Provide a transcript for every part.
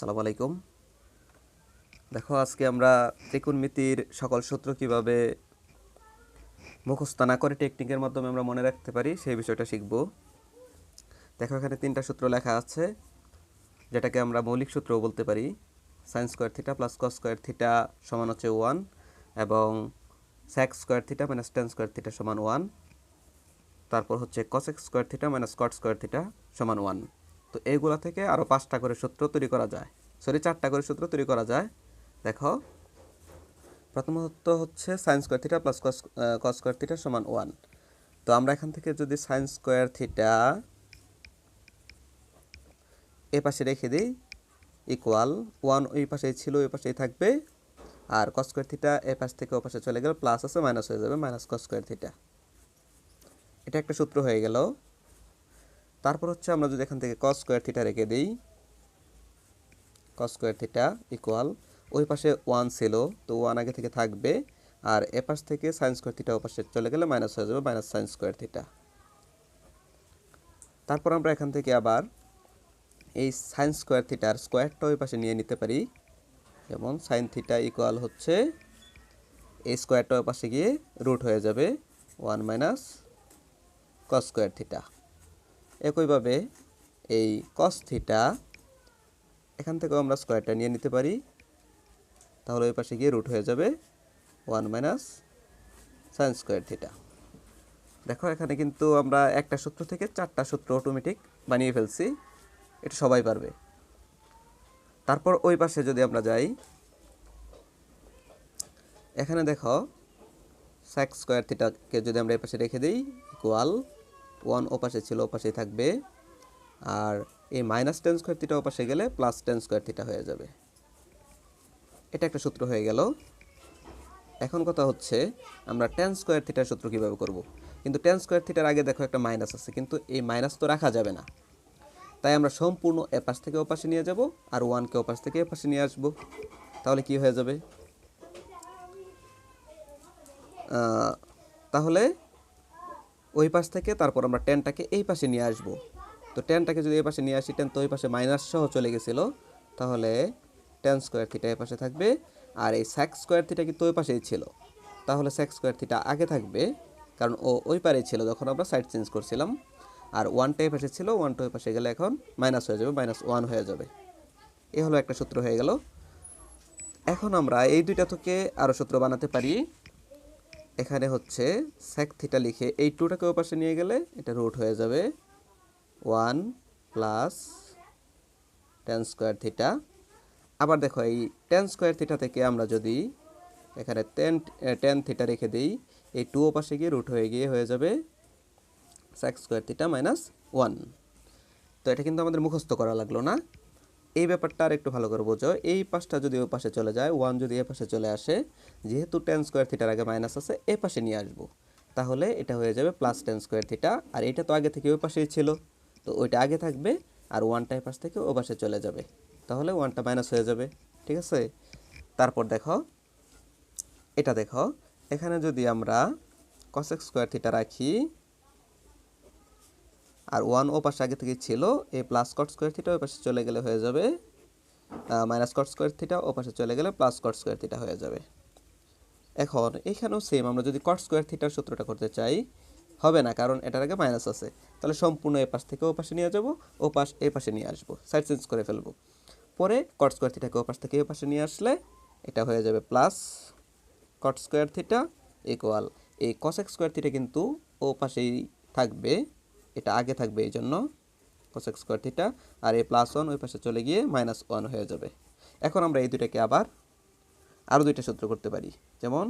আসসালামু আলাইকুম। দেখো, আজকে আমরা ত্রিকোণমিতির সকল সূত্র কীভাবে মুখস্থ না করে টেকনিকের মাধ্যমে আমরা মনে রাখতে পারি, সেই বিষয়টা শিখব। দেখো, এখানে তিনটা সূত্র লেখা আছে, যেটাকে আমরা মৌলিক সূত্রও বলতে পারি। Sine square theta plus cos square theta সমান হচ্ছে ওয়ান এবং sec square theta minus tan square theta সমান ওয়ান তারপর হচ্ছে cosec square theta minus cot square theta সমান ওয়ান তো এইগুলা থেকে আরও পাঁচটা করে সূত্র তৈরি করা যায়। সরি চারটা করে সূত্র তৈরি করা যায়। দেখো, প্রথমত হচ্ছে sine square theta plus cos cos square theta সমান ওয়ান তো আমরা এখান থেকে যদি সাইন স্কোয়ার থিটা এ পাশে রেখে দিই ইকুয়াল ওয়ান ওই পাশেই ছিল, ওই পাশেই থাকবে। আর কস স্কোয়ার থিটা এ পাশ থেকে ও পাশে চলে গেলে প্লাস আছে মাইনাস হয়ে যাবে মাইনাস কস স্কোয়ার থিটা এটা একটা সূত্র হয়ে গেল। তারপর হচ্ছে আমরা যদি এখান থেকে কস স্কোয়ার থিটা রেখে দিই কস স্কোয়ার থিটা ইকুয়াল ওই পাশে ওয়ান ছিল, তো ওয়ান আগে থেকে থাকবে, আর এ পাশ থেকে সাইন স্কোয়ার থিটা ও পাশে চলে গেলে মাইনাস হয়ে যাবে মাইনাস সাইন স্কোয়ার থিটা তারপর আমরা এখান থেকে আবার এই সাইন স্কোয়ার থিটার স্কোয়ারটা ওই পাশে নিয়ে নিতে পারি, যেমন সাইন থিটা ইকুয়াল হচ্ছে এই স্কোয়ারটা ওই পাশে গিয়ে রুট হয়ে যাবে one minus cos square theta একইভাবে এই কস থিটা এখান থেকেও আমরা স্কোয়ারটা নিয়ে নিতে পারি। তাহলে ওই পাশে গিয়ে রুট হয়ে যাবে one minus sine square theta দেখো, এখানে কিন্তু আমরা একটা সূত্র থেকে চারটা সূত্র অটোমেটিক বানিয়ে ফেলছি। এটা সবাই পারবে। তারপর ওই পাশে যদি আমরা যাই, এখানে দেখো স্যাক স্কোয়ার থিটাকে যদি আমরা এই পাশে রেখে দিই ইকুয়াল ওয়ান ওপাশে ছিল, ও পাশেই থাকবে। আর এই মাইনাস টেন স্কোয়ার থিটা ওপাশে গেলে প্লাস টেন স্কোয়ার থিটা হয়ে যাবে। এটা একটা সূত্র হয়ে গেল। এখন কথা হচ্ছে, আমরা টেন স্কোয়ার থিটার সূত্র কীভাবে করব? কিন্তু টেন স্কোয়ার থিটার আগে দেখো একটা মাইনাস আছে, কিন্তু এই মাইনাস তো রাখা যাবে না। তাই আমরা সম্পূর্ণ এপাশ থেকে ওপাশে নিয়ে যাব আর ওয়ানকে ওপাশ থেকে এপাশে নিয়ে আসব। তাহলে কি হয়ে যাবে? তাহলে ওই পাশ থেকে তারপর আমরা টেনটাকে এই পাশে নিয়ে আসব। তো টেনটাকে যদি এই পাশে নিয়ে আসি, টেন তো ওই পাশে মাইনাস সহ চলে গেছিল, তাহলে টেন স্কোয়ার থিটা এই পাশে থাকবে। আর এই স্যাক স্কোয়ার থিটা কিন্তু ওই পাশেই ছিল। তাহলে স্যাক স্কোয়ার থিটা আগে থাকবে, কারণ ও ওই পারেই ছিল যখন আমরা সাইড চেঞ্জ করছিলাম। আর ওয়ানটা এই পাশে ছিল ওয়ানটা ওই পাশে গেলে এখন মাইনাস হয়ে যাবে মাইনাস ওয়ান হয়ে যাবে। এ হলো একটা সূত্র হয়ে গেল। এখন আমরা এই দুইটা থেকে আরও সূত্র বানাতে পারি। এখানে হচ্ছে স্যাক থিটা লিখে এই টুটাকে ওই পাশে নিয়ে গেলে এটা রুট হয়ে যাবে one plus tan square theta আবার দেখো এই টেন স্কোয়ার থিটা থেকে আমরা যদি এখানে টেন টেন থিটা রেখে দিই, এই টু ও পাশে গিয়ে রুট হয়ে গিয়ে হয়ে যাবে sec square theta minus one তো এটা কিন্তু আমাদের মুখস্থ করা লাগল না। এই ব্যাপারটা আর একটু ভালো করে বোঝো। এই পাশটা যদি ওই পাশে চলে যায় ওয়ান যদি এ পাশে চলে আসে, যেহেতু টেন স্কোয়ার থিটার আগে মাইনাস আছে, এ পাশে নিয়ে আসব। তাহলে এটা হয়ে যাবে প্লাস টেন স্কোয়ার থিটা আর এটা তো আগে থেকে ওই পাশেই ছিল। তো ওইটা আগে থাকবে, আর ওয়ানটা এই পাশ থেকে ও পাশে চলে যাবে। তাহলে ওয়ানটা মাইনাস হয়ে যাবে, ঠিক আছে? তারপর দেখো, এটা দেখো, এখানে যদি আমরা কসেক স্কোয়ার থিটা রাখি আর ওয়ান ও পাশে আগে থেকে ছিল এই প্লাস কট স্কোয়ার থিটা ওই পাশে চলে গেলে হয়ে যাবে মাইনাস কট স্কোয়ার থিটা ও পাশে চলে গেলে প্লাস কট স্কোয়ার থিটা হয়ে যাবে। এখন এখানেও সেম আমরা যদি কট স্কোয়ার থিটার সূত্রটা করতে চাই, হবে না, কারণ এটার আগে মাইনাস আছে। তাহলে সম্পূর্ণ এ পাশ থেকে ও পাশে নিয়ে যাব, ও পাশ এই পাশে নিয়ে আসব সাইড চেঞ্জ করে ফেলব। পরে কট স্কোয়ার থিটাকে ও পাশ থেকে এ পাশে নিয়ে আসলে এটা হয়ে যাবে plus cot square theta equal এই কসেক স্কোয়ার থিটা কিন্তু ও পাশেই থাকবে এটা আগে থাকবে এই জন্য কসেক স্কোয়ার থিটা আর এই প্লাস ওয়ান ওই পাশে চলে গিয়ে মাইনাস ওয়ান হয়ে যাবে। এখন আমরা এই দুইটাকে আবার আরও দুইটা সূত্র করতে পারি। যেমন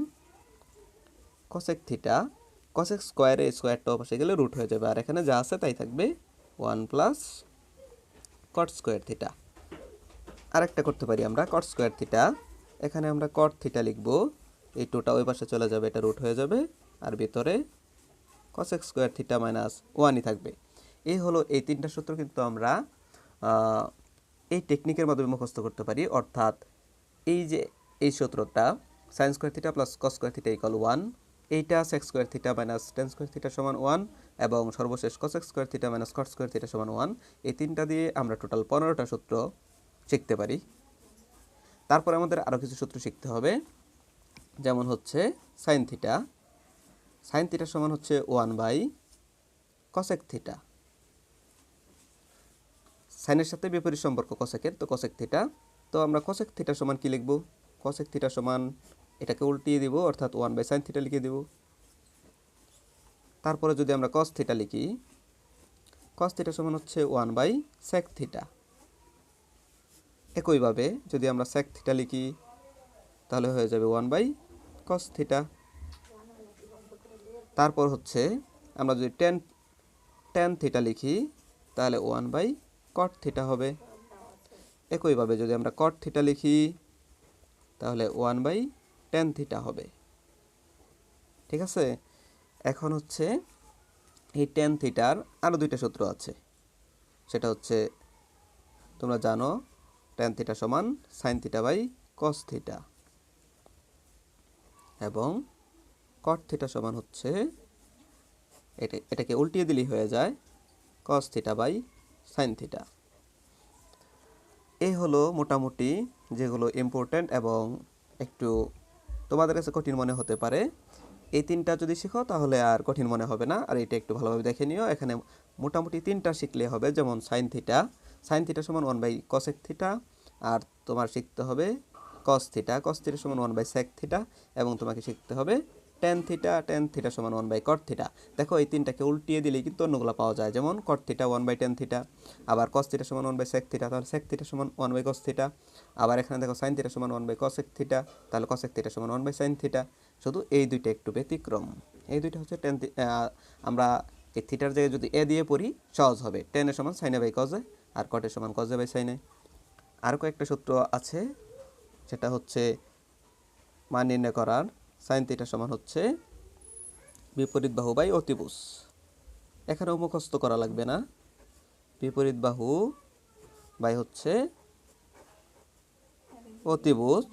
কসেক থিটা কসেক স্কোয়ারে স্কোয়ারটা ও পাশে গেলে রুট হয়ে যাবে। আর এখানে যা আছে তাই থাকবে one plus cot square theta আরেকটা করতে পারি আমরা কট স্কোয়ার থিটা এখানে আমরা কট থিটা লিখব। এই টুটা ওই পাশে চলে যাবে, এটা রুট হয়ে যাবে। আর ভিতরে কসেক স্কোয়ার থিটা মাইনাস ওয়ানই থাকবে। এই হলো এই তিনটা সূত্র কিন্তু আমরা এই টেকনিকের মাধ্যমে মুখস্থ করতে পারি। অর্থাৎ এই যে এই সূত্রটা sine square theta plus cos square theta equal one এইটা sec square theta minus tan square theta সমান ওয়ান এবং সর্বশেষ cosec square theta minus cot square theta সমান ওয়ান এই তিনটা দিয়ে আমরা টোটাল পনেরোটা সূত্র শিখতে পারি। তারপরে আমাদের আরও কিছু সূত্র শিখতে হবে, যেমন হচ্ছে সাইন থিটা সাইন থিটা সমান হচ্ছে ওয়ান বাই কসেক থিটা সাইনের সাথে বিপরীত সম্পর্ক কসেকের তো কসেক থিটা তো আমরা কসেক থিটা সমান কি লিখব? কসেক থিটা সমান এটাকে উল্টিয়ে দিব, অর্থাৎ ওয়ান বাই সাইন থিটা লিখে দেব। তারপরে যদি আমরা কস থিটা লিখি কস থিটা সমান হচ্ছে ওয়ান বাই সেক থিটা একইভাবে যদি আমরা সেক থিটা লিখি, তাহলে হয়ে যাবে ওয়ান বাই কস থিটা তারপর হচ্ছে আমরা যদি টেন টেন থিটা লিখি, তাহলে ওয়ান বাই কট থিটা হবে। একইভাবে যদি আমরা কট থিটা লিখি, তাহলে ওয়ান বাই টেন থিটা হবে। ঠিক আছে? এখন হচ্ছে এই টেন থিটার আরও দুইটা সূত্র আছে। সেটা হচ্ছে, তোমরা জানো টেন থিটা সমান sine theta by cos theta এবং কট থিটা সমান হচ্ছে, এটা, এটাকে উল্টিয়ে দিলেই হয়ে যায় cos theta by sine theta এই হলো মোটামুটি যেগুলো ইম্পর্ট্যান্ট এবং একটু তোমাদের কাছে কঠিন মনে হতে পারে। এই তিনটা যদি শিখো, তাহলে আর কঠিন মনে হবে না। আর এটা একটু ভালোভাবে দেখে নিও। এখানে মোটামুটি তিনটা শিখলে হবে, যেমন সাইন থিটা সাইন থিটা সমান ওয়ান বাই কসেক থিটা আর তোমার শিখতে হবে কস থিটা কস থিটা সমান ওয়ান বাই সেক থিটা এবং তোমাকে শিখতে হবে টেন থিটা টেন থিটা সমান ওয়ান বাই কট থিটা দেখো, এই তিনটাকে উল্টিয়ে দিলেই কিন্তু অন্যগুলো পাওয়া যায়। যেমন cot theta one by tan theta আবার কস থিটা সমান ওয়ান বাই সেক থিটা তাহলে সেক থিটা সমান ওয়ান বাই কস থিটা আবার এখানে দেখো সাইন থিটা সমান ওয়ান বাই কসেক থিটা তাহলে কসেক থিটা সমান ওয়ান বাই সাইন থিটা শুধু এই দুইটা একটু ব্যতিক্রম। এই দুইটা হচ্ছে টেন আমরা এই থিটার জায়গায় যদি এ দিয়ে পড়ি, সহজ হবে। টেনের সমান সাইনে বাই কজে আর কটের সমান কজে বাই সাইনে আর কয়েকটা সূত্র আছে সেটা হচ্ছে মান নির্ণয় করার। সাইন থিটা সমান হচ্ছে বিপরীত বাহু বাই অতিভুজ। এখানেও মুখস্থ করা লাগবে না। বিপরীত বাহু বাই হচ্ছে অতিভুজ।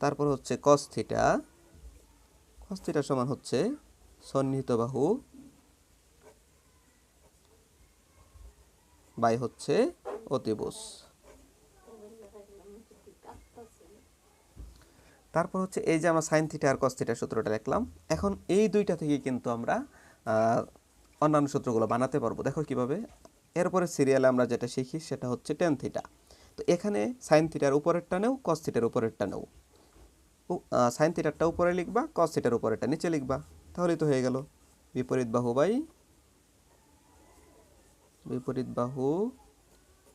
তারপর হচ্ছে কস থিটা কস থিটা সমান হচ্ছে সন্নিহিত বাহু বাই হচ্ছে অতিভুজ। তারপর হচ্ছে এই যে আমরা সাইন থিটা আর কস থিটার সূত্রটা লিখলাম এখন এই দুইটা থেকে কিন্তু আমরা অন্যান্য সূত্রগুলো বানাতে পারব। দেখো কীভাবে এরপরে সিরিয়ালে আমরা যেটা শিখি সেটা হচ্ছে টেন থিটা তো এখানে সাইন থিটার উপরেরটা নেও কস থিটার উপরেরটা নেও। সাইন থিটারটা উপরে লিখবা কস থিটার উপরেরটা নিচে লিখবা। তাহলেই তো হয়ে গেল। বিপরীত বাহু বাই, বিপরীত বাহু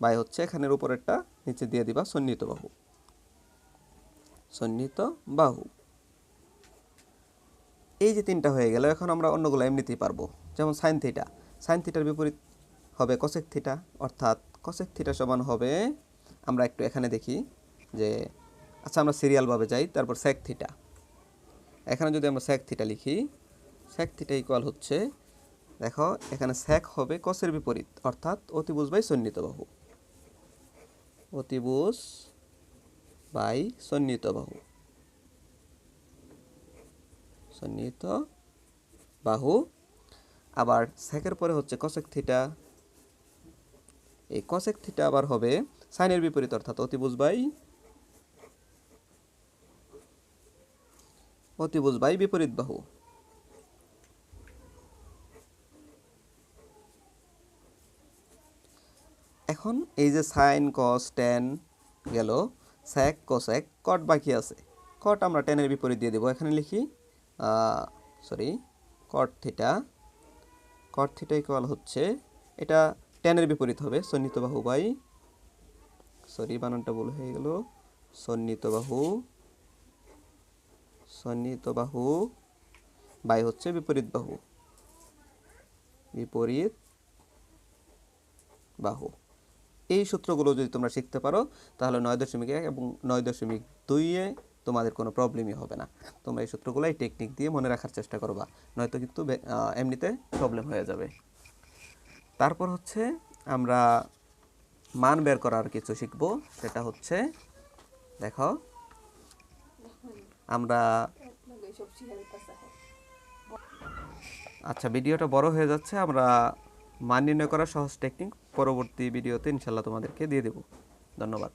বাই হচ্ছে এখানের উপরেরটা নিচে দিয়ে দিবা সন্নিহিত বাহু। সন্নিহিত বাহু। এই যে তিনটা হয়ে গেল, এখন আমরা অন্যগুলো এমনিতেই পারব। যেমন সাইন থিটা সাইন থিটার বিপরীত হবে কসেক থিটা অর্থাৎ কসেক থিটা সমান হবে, আমরা একটু এখানে দেখি যে আচ্ছা আমরা সিরিয়ালভাবে যাই, তারপর সেক থিটা এখানে যদি আমরা সেক থিটা লিখি সেক থিটা ইকুয়াল হচ্ছে, দেখো, এখানে সেক হবে কসের বিপরীত, অর্থাৎ অতিভুজ বাই সন্নিহিত বাহু। অতিভুজ বাই সন্নিহিত বাহু। সন্নিহিত বাহু। আবার সেকের পরে হচ্ছে কসেক থিটা এই কসেক থিটা আবার হবে সাইনের বিপরীত অর্থাৎ অতিভুজ বাই অতিভুজ বাই বিপরীত বাহু। এখন এই যে সাইন কস টেন গেল। স্যাক কোসেক, কট বাকি আছে। কট আমরা টেনের বিপরীত দিয়ে দেবো। এখানে লিখি sorry cot theta cot theta equal হচ্ছে, এটা টেনের বিপরীত হবে, সন্নিহিত বাহু বাই সরি বানানটা ভুল হয়ে গেল। সন্নিহিত বাহু সন্নিহিত বাহু বাই হচ্ছে বিপরীত বাহু। বিপরীত বাহু। এই সূত্রগুলো যদি তোমরা শিখতে পারো, তাহলে নয় দশমিক এক এবং নয় দশমিক দুইয়ে তোমাদের কোনো প্রবলেমই হবে না। তোমরা এই সূত্রগুলো এই টেকনিক দিয়ে মনে রাখার চেষ্টা করবা, নয়তো কিন্তু এমনিতে প্রবলেম হয়ে যাবে। তারপর হচ্ছে আমরা মান বের করার কিছু শিখব, সেটা হচ্ছে, দেখো, আমরা আচ্ছা ভিডিওটা বড় হয়ে যাচ্ছে, আমরা মান নির্ণয় করার সহজ টেকনিক পরবর্তী ভিডিওতে ইনশাল্লাহ তোমাদেরকে দিয়ে দেব। ধন্যবাদ।